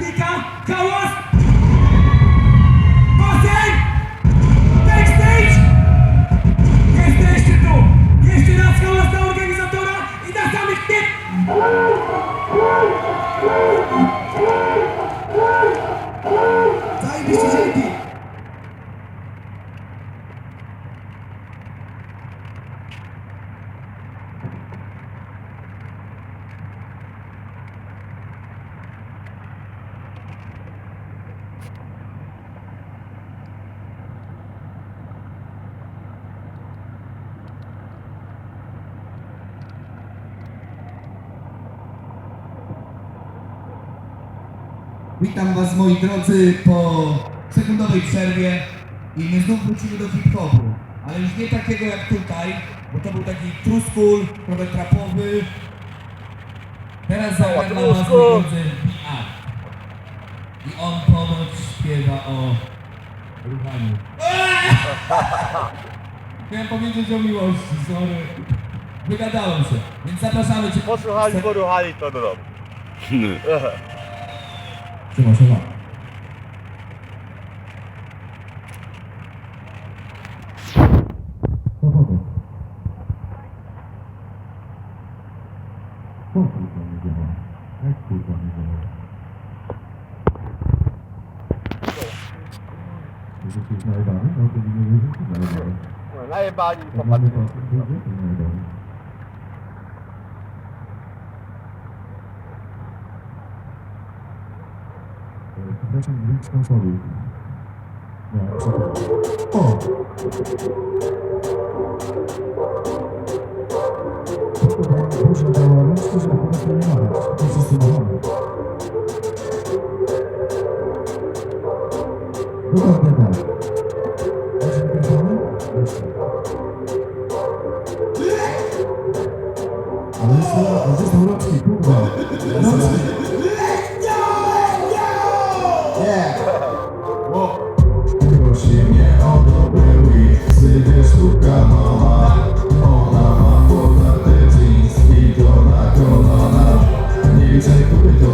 ከፋብሪካ ከወፍ Witam Was moi drodzy po sekundowej przerwie i my znów wrócimy do hip-hopu. Ale już nie takiego jak tutaj, bo to był taki true school, trochę trapowy. Teraz zagram dla Was moi drodzy B.A. I on ponoć śpiewa o ruchaniu. Miałem powiedzieć o miłości, sorry. Wygadałem się, więc zapraszamy Cię. Posłuchali, poruchali, to do domu. 这么说法。说错了。错误管理者，爱错管理者。这个是哪一把？哪个里面有哪一把？哪一把？你他妈的！Przepraszam, dźwięk z konsoli. Nie, przepraszam. O! Proszę dała ręczkę, żeby po prostu nie marać. To wszyscy możemy. Dokładnie tak. Macie mikrofony? Jeszcze. Ale to uroczki, kurwa. Uroczki.